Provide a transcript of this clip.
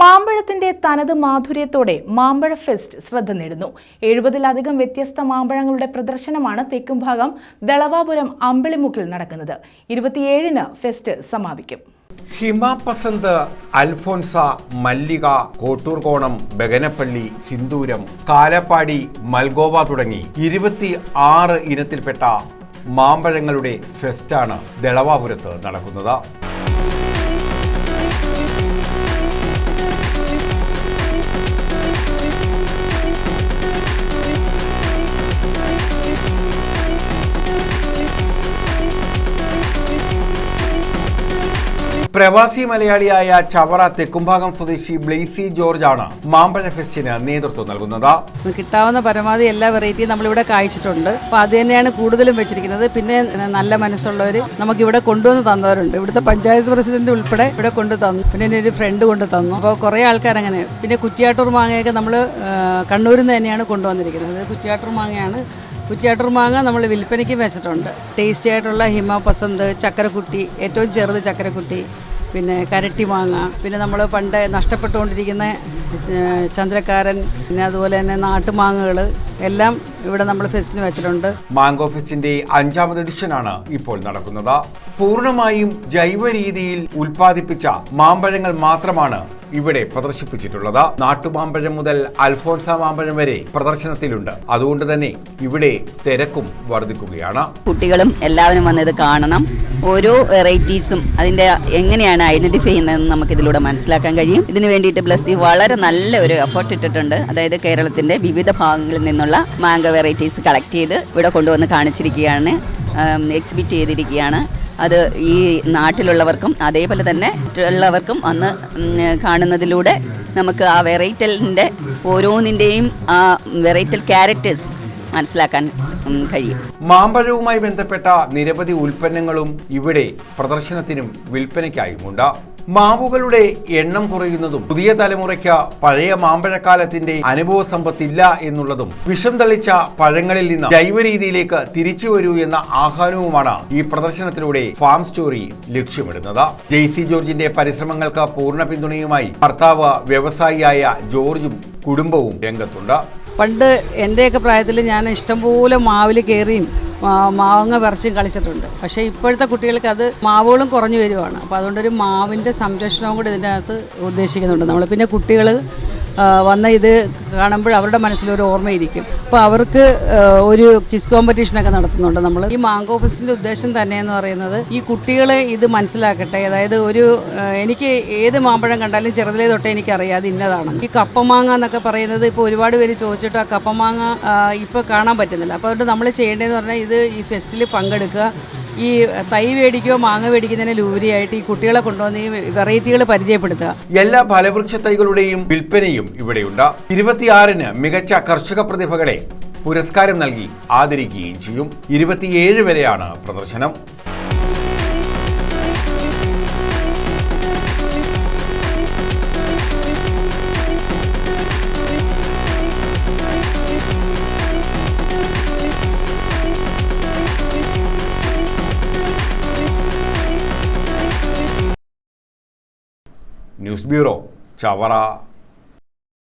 മാമ്പഴത്തിന്റെ തനത് മാധുര്യത്തോടെ മാമ്പഴ ഫെസ്റ്റ് ശ്രദ്ധ നേടുന്നു. എഴുപതിലധികം വ്യത്യസ്ത മാമ്പഴങ്ങളുടെ പ്രദർശനമാണ് തെക്കുംഭാഗം ദളവാപുരം അമ്പിളിമുക്കിൽ നടക്കുന്നത്. ഇരുപത്തിയേഴിന് ഫെസ്റ്റ് സമാപിക്കും. ഹിമ പസന്ത് അൽഫോൻസ മല്ലിക കോട്ടൂർകോണം ബഗനപ്പള്ളി സിന്ദൂരം കാലപ്പാടി മൽഗോവ തുടങ്ങി ഇരുപത്തി ആറ് ഇനത്തിൽപ്പെട്ട മാമ്പഴങ്ങളുടെ ഫെസ്റ്റാണ് ദളവാപുരത്ത് നടക്കുന്നത്. പ്രവാസി മലയാളിയായ ചവറ തെക്കുംഭാഗം സ്വദേശി ബ്ലേസി ജോർജ് ആണ് മാമ്പഴ ഫെസ്റ്റിന് നേതൃത്വം നൽകുന്നത്. കിട്ടാവുന്ന പരമാവധി എല്ലാ വെറൈറ്റിയും നമ്മളിവിടെ കായ്ച്ചിട്ടുണ്ട്. അപ്പോൾ അത് തന്നെയാണ് കൂടുതലും വെച്ചിരിക്കുന്നത്. പിന്നെ നല്ല മനസ്സുള്ളവർ നമുക്കിവിടെ കൊണ്ടുവന്ന് തന്നവരുണ്ട്. ഇവിടുത്തെ പഞ്ചായത്ത് പ്രസിഡന്റ് ഉൾപ്പെടെ ഇവിടെ കൊണ്ടു തന്നു. പിന്നെ എന്റെ ഒരു ഫ്രണ്ട് കൊണ്ടു തന്നു. അപ്പോൾ കുറേ ആൾക്കാർ അങ്ങനെ. പിന്നെ കുറ്റിയാട്ടൂർ മാങ്ങയൊക്കെ നമ്മൾ കണ്ണൂരിൽ നിന്ന് തന്നെയാണ് കൊണ്ടുവന്നിരിക്കുന്നത്. കുറ്റിയാട്ടൂർ മാങ്ങയാണ് കുറ്റിയാട്ടൂർ മാങ്ങ നമ്മൾ വിൽപ്പനയ്ക്ക് വെച്ചിട്ടുണ്ട്. ടേസ്റ്റി ആയിട്ടുള്ള ഹിമ പസന്ത് ചക്കരക്കുട്ടി ഏറ്റവും ചെറുത് ചക്കരക്കുട്ടി പിന്നെ കരട്ടി മാങ്ങ പിന്നെ നമ്മൾ പണ്ട് നഷ്ടപ്പെട്ടുകൊണ്ടിരിക്കുന്ന ചന്ദ്രക്കാരൻ പിന്നെ അതുപോലെ തന്നെ നാട്ടുമാങ്ങകൾ എല്ലാം ഇവിടെ നമ്മൾ ഫെസ്റ്റിന് വെച്ചിട്ടുണ്ട്. മാംഗോ ഫെസ്റ്റിന്റെ അഞ്ചാമത് എഡിഷനാണ് ഇപ്പോൾ നടക്കുന്നത്. പൂർണമായും ജൈവ രീതിയിൽ ഉൽപ്പാദിപ്പിച്ച മാമ്പഴങ്ങൾ മാത്രമാണ് ഇവിടെ പ്രദർശിപ്പിച്ചിട്ടുള്ളത്. നാട്ടുമാമ്പഴം മുതൽ അൽഫോൺസ മാമ്പഴം വരെ പ്രദർശനത്തിലുണ്ട്. അതുകൊണ്ട് തന്നെ ഇവിടെ തിരക്കും വർദ്ധിക്കുകയാണ്. കുട്ടികളും എല്ലാവരും വന്ന് ഇത് കാണണം. ഓരോ വെറൈറ്റീസും അതിന്റെ എങ്ങനെയാണ് ഐഡന്റിഫൈ ചെയ്യുന്നതെന്ന് നമുക്ക് ഇതിലൂടെ മനസ്സിലാക്കാൻ കഴിയും. ഇതിന് വേണ്ടിയിട്ട് പ്ലസ് വളരെ നല്ല ഒരു എഫേർട്ട് ഇട്ടിട്ടുണ്ട്. അതായത് കേരളത്തിന്റെ വിവിധ ഭാഗങ്ങളിൽ നിന്നുള്ള മാംഗോ വെറൈറ്റീസ് കളക്ട് ചെയ്ത് ഇവിടെ കൊണ്ടുവന്ന് കാണിച്ചിരിക്കുകയാണ് എക്സിബിറ്റ് ചെയ്തിരിക്കുകയാണ്. അത് ഈ നാട്ടിലുള്ളവർക്കും അതേപോലെ തന്നെ ഉള്ളവർക്കും അന്ന് കാണുന്നതിലൂടെ നമുക്ക് ആ വെറൈറ്റലിന്റെ ഓരോന്നിന്റെയും ആ വെറൈറ്റൽ ക്യാരക്ടേഴ്സ് മനസ്സിലാക്കാൻ കഴിയും. മാമ്പഴവുമായി ബന്ധപ്പെട്ട നിരവധി ഉൽപ്പന്നങ്ങളും ഇവിടെ പ്രദർശനത്തിനും വിൽപ്പനയ്ക്കായുമുണ്ട്. മാവുകളുടെ എണ്ണം കുറയുന്നതും പുതിയ തലമുറയ്ക്ക് പഴയ മാമ്പഴക്കാലത്തിന്റെ അനുഭവ സമ്പത്തില്ല എന്നുള്ളതും വിഷം തളിച്ച പഴങ്ങളിൽ നിന്ന് ജൈവ രീതിയിലേക്ക് തിരിച്ചു വരൂ എന്ന ആഹ്വാനവുമാണ് ഈ പ്രദർശനത്തിലൂടെ ഫാം സ്റ്റോറി ലക്ഷ്യമിടുന്നത്. ജെയ്സി ജോർജിന്റെ പരിശ്രമങ്ങൾക്ക് പൂർണ പിന്തുണയുമായി ഭർത്താവ് വ്യവസായിയായ ജോർജും കുടുംബവും രംഗത്തുണ്ട്. പണ്ട് എന്റെയൊക്കെ പ്രായത്തിൽ ഞാൻ ഇഷ്ടംപോലെ മാവിൽ കയറിയും മാ- മാങ്ങ പറിച്ചും കളിച്ചിട്ടുണ്ട്. പക്ഷേ ഇപ്പോഴത്തെ കുട്ടികൾക്ക് അത് മാവുകളും കുറഞ്ഞു വരുവാണ്. അപ്പോൾ അതുകൊണ്ടൊരു മാവിന്റെ സംരക്ഷണവും കൂടി ഇതിന്റെ അകത്ത് ഉദ്ദേശിക്കുന്നുണ്ട്. നമ്മൾ പിന്നെ കുട്ടികൾ വന്ന ഇത് കാണുമ്പോൾ അവരുടെ മനസ്സിലൊരു ഓർമ്മയിരിക്കും. അപ്പോൾ അവർക്ക് ഒരു കിസ് കോമ്പറ്റീഷനൊക്കെ നടത്തുന്നുണ്ട് നമ്മൾ ഈ മാങ്കോ ഫെസ്റ്റിന്റെ ഉദ്ദേശം തന്നെ എന്ന് പറയുന്നത് ഈ കുട്ടികളെ ഇത് മനസ്സിലാക്കട്ടെ. അതായത് ഒരു എനിക്ക് ഏത് മാമ്പഴം കണ്ടാലും ചെറുതിലേ തൊട്ടേ എനിക്കറിയാം അത് ഇന്നതാണ്. ഈ കപ്പമാങ്ങ എന്നൊക്കെ പറയുന്നത് ഇപ്പോൾ ഒരുപാട് പേര് ചോദിച്ചിട്ട് ആ കപ്പമാങ്ങ ഇപ്പോൾ കാണാൻ പറ്റുന്നില്ല. അപ്പോൾ അതുകൊണ്ട് നമ്മൾ ചെയ്യേണ്ടതെന്ന് പറഞ്ഞാൽ ഇത് ഈ ഫെസ്റ്റിൽ പങ്കെടുക്കുക. ഈ തൈ മേടിക്കുകയോ മാങ്ങ മേടിക്കുന്നതിന് ലൂരിയായിട്ട് ഈ കുട്ടികളെ കൊണ്ടുവന്ന് ഈ വെറൈറ്റികൾ പരിചയപ്പെടുത്തുക. എല്ലാ ഫലവൃക്ഷ തൈകളുടെയും വിൽപ്പനയും ഇവിടെയുണ്ട്. ഇരുപത്തിയാറിന് മികച്ച കർഷക പ്രതിഭകളെ പുരസ്കാരം നൽകി ആദരിക്കുകയും ചെയ്യും. ഇരുപത്തിയേഴ് വരെയാണ് പ്രദർശനം. News bureau Chavara.